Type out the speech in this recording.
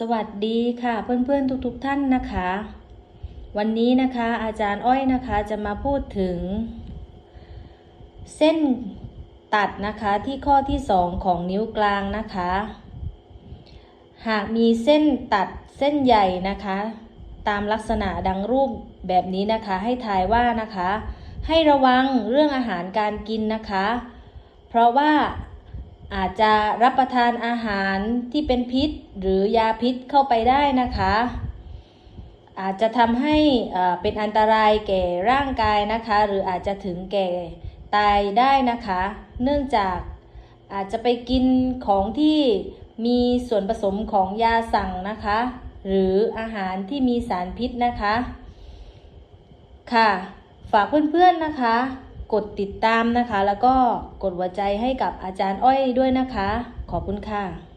สวัสดีค่ะเพื่อนๆทุกๆท่านนะคะ วันนี้นะคะอาจารย์อ้อยนะคะจะมาพูดถึง เส้นตัดนะคะที่ข้อที่ 2 ของนิ้วกลางนะคะ หากมีเส้นตัดเส้นใหญ่นะคะ ตามลักษณะดังรูปแบบนี้นะคะให้ทายว่านะคะ ให้ระวังเรื่องอาหารการกินนะคะ เพราะว่า อาจจะรับประทานอาหารที่เป็นพิษหรือยาพิษเข้าไปได้นะคะ อาจจะทำให้เป็นอันตรายแก่ร่างกายนะคะ หรืออาจจะถึงแก่ตายได้นะคะ เนื่องจากอาจจะไปกินของที่มีส่วนผสมของยาสั่งนะคะ หรืออาหารที่มีสารพิษนะคะ ค่ะ ฝากเพื่อนๆนะคะ กดติดตามนะคะ แล้วก็กดหัวใจให้กับอาจารย์อ้อยด้วยนะคะ ขอบคุณค่ะ